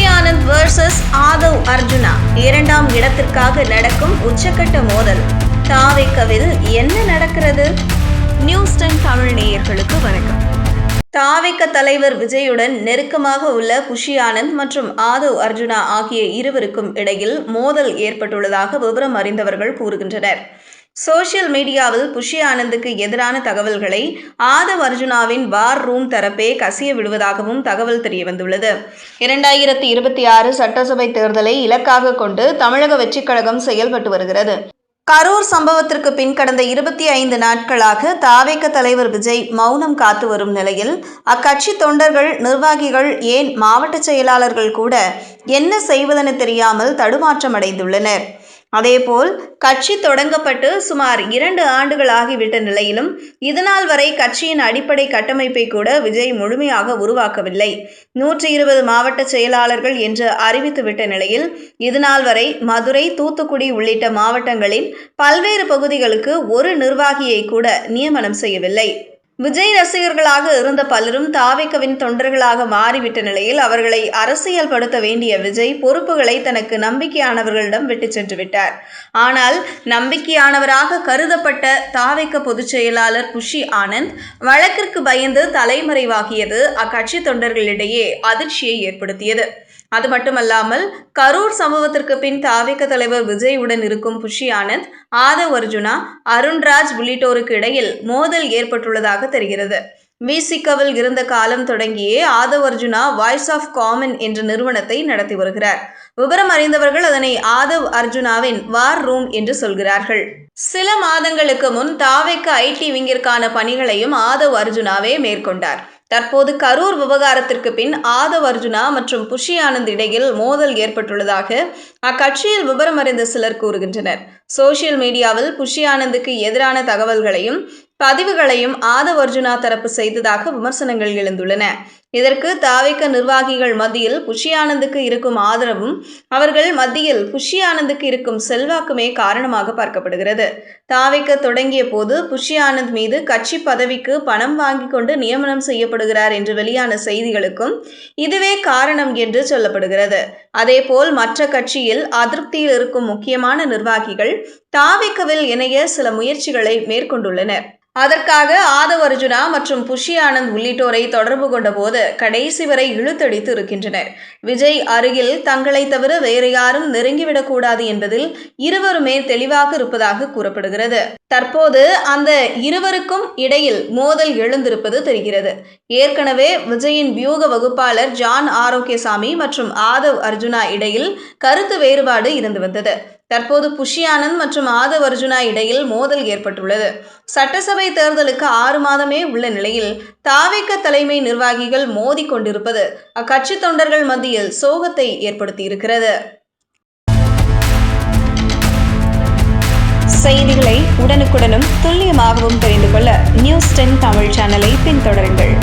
குஷி Anand versus Aadhav Arjuna. இரண்டாம் இடத்திற்காக நடக்கும் உச்சக்கட்ட மோதல். தாவேக்கவில் என்ன நடக்கிறது? நியூஸ் டைம் தமிழ் நேயர்களுக்கு வணக்கம். தாவேக்க தலைவர் விஜயுடன் நெருக்கமாக உள்ள குஷி ஆனந்த் மற்றும் ஆதவ் அர்ஜுனா ஆகிய இருவருக்கும் இடையில் மோதல் ஏற்பட்டுள்ளதாக விவரம் அறிந்தவர்கள் கூறுகின்றனர். சோஷியல் மீடியாவில் புஷி ஆனந்துக்கு எதிரான தகவல்களை ஆதவ் அர்ஜுனாவின் வார் ரூம் தரப்பே கசிய விடுவதாகவும் தகவல் தெரியவந்துள்ளது. இரண்டாயிரத்தி இருபத்தி ஆறு சட்டசபை தேர்தலை இலக்காக கொண்டு தமிழக வெற்றிக் கழகம் செயல்பட்டு வருகிறது. கரூர் சம்பவத்திற்கு பின் கடந்த இருபத்தி ஐந்து நாட்களாக தாவேக்க தலைவர் விஜய் மௌனம் காத்து வரும் நிலையில் அக்கட்சி தொண்டர்கள் நிர்வாகிகள் ஏன் மாவட்ட செயலாளர்கள் கூட என்ன செய்வதென தெரியாமல் தடுமாற்றம் அடைந்துள்ளனர் அதேபோல் கட்சி தொடங்கப்பட்டு சுமார் இரண்டு ஆண்டுகள் ஆகிவிட்ட நிலையிலும் இதுநாள் வரை கட்சியின் அடிப்படை கட்டமைப்பை கூட விஜய் முழுமையாக உருவாக்கவில்லை. நூற்றி இருபது மாவட்ட செயலாளர்கள் என்று அறிவித்துவிட்ட நிலையில் இதுநாள் வரை மதுரை தூத்துக்குடி உள்ளிட்ட மாவட்டங்களின் பல்வேறு பகுதிகளுக்கு ஒரு நிர்வாகியை கூட நியமனம் செய்யவில்லை. விஜய் ரசிகர்களாக இருந்த பலரும் தாவேக்கவின் தொண்டர்களாக மாறிவிட்ட நிலையில் அவர்களை அரசியல் படுத்த வேண்டிய விஜய் பொறுப்புகளை தனக்கு நம்பிக்கையானவர்களிடம் விட்டு சென்று விட்டார். ஆனால் நம்பிக்கையானவராக கருதப்பட்ட தாவேக்க பொதுச் செயலாளர் குஷி ஆனந்த் வழக்கிற்கு பயந்து தலைமறைவாகியது அக்கட்சி தொண்டர்களிடையே அதிர்ச்சியை ஏற்படுத்தியது. அது மட்டுமல்லாமல் கரூர் சம்பவத்திற்கு பின் தாவிக தலைவர் விஜயுடன் இருக்கும் புஷி ஆனந்த் ஆதவ் அர்ஜுனா அருண்ராஜ் உள்ளிட்டோருக்கு இடையில் மோதல் ஏற்பட்டுள்ளதாக தெரிகிறது. விசிகவில் இருந்த காலம் தொடங்கியே Aadhav Arjuna voice of common என்ற நிறுவனத்தை நடத்தி வருகிறார். விவரம் அறிந்தவர்கள் அதனை ஆதவ் அர்ஜுனாவின் வார் ரூம் என்று சொல்கிறார்கள். சில மாதங்களுக்கு முன் தாவேக்க ஐடி விங்கிற்கான பணிகளையும் ஆதவ் அர்ஜுனாவே மேற்கொண்டார். தற்போது கரூர் விவகாரத்திற்கு பின் ஆதவ் அர்ஜுனா மற்றும் புஷி ஆனந்த் இடையில் மோதல் ஏற்பட்டுள்ளதாக அக்கட்சியில் விவரம் அறிந்த சிலர் கூறுகின்றனர். சோசியல் மீடியாவில் புஷி ஆனந்துக்கு எதிரான தகவல்களையும் பதிவுகளையும் ஆதவ் அர்ஜுனா தரப்பு செய்ததாக விமர்சனங்கள் எழுந்துள்ளன. இதற்கு தாவைக்க நிர்வாகிகள் மத்தியில் புஷி ஆனந்துக்கு இருக்கும் ஆதரவும் அவர்கள் மத்தியில் புஷி ஆனந்துக்கு இருக்கும் செல்வாக்குமே காரணமாக பார்க்கப்படுகிறது. தாவைக்க தொடங்கிய போது புஷி ஆனந்த் மீது கட்சி பதவிக்கு பணம் வாங்கி கொண்டு நியமனம் செய்யப்படுகிறார் என்று வெளியான செய்திகளுக்கும் இதுவே காரணம் என்று சொல்லப்படுகிறது. அதேபோல் மற்ற கட்சியில் அதிருப்தியில் இருக்கும் முக்கியமான நிர்வாகிகள் தாவிக்கவில் இணைய சில முயற்சிகளை மேற்கொண்டுள்ளனர். அதற்காக ஆதவ் அர்ஜுனா மற்றும் புஷி ஆனந்த் உள்ளிட்டோரை தொடர்பு கொண்டபோது கடைசி வரை இழுத்தடித்து இருக்கின்றனர். விஜய் அருகில் தங்களை தவிர வேறு யாரும் நெருங்கிவிடக்கூடாது என்பதில் இருவருமே தெளிவாக இருப்பதாக கூறப்படுகிறது. தற்போது அந்த இருவருக்கும் இடையில் மோதல் எழுந்திருப்பது தெரிகிறது. ஏற்கனவே விஜயின் வியூக வகுப்பாளர் ஜான் ஆரோக்கியசாமி மற்றும் ஆதவ் அர்ஜுனா இடையில் கருத்து வேறுபாடு இருந்து வந்தது. தற்போது புஷி ஆனந்த் மற்றும் ஆதவ் அர்ஜுனா இடையில் மோதல் ஏற்பட்டுள்ளது. சட்டசபை தேர்தலுக்கு ஆறு மாதமே உள்ள நிலையில் தாவேக்க தலைமை நிர்வாகிகள் மோதி கொண்டிருப்பது அக்கட்சி தொண்டர்கள் மத்தியில் சோகத்தை ஏற்படுத்தியிருக்கிறது. செய்திகளை உடனுக்குடனும் துல்லியமாகவும் தெரிந்து கொள்ள நியூஸ் டென் தமிழ் சேனலை பின்தொடருங்கள்.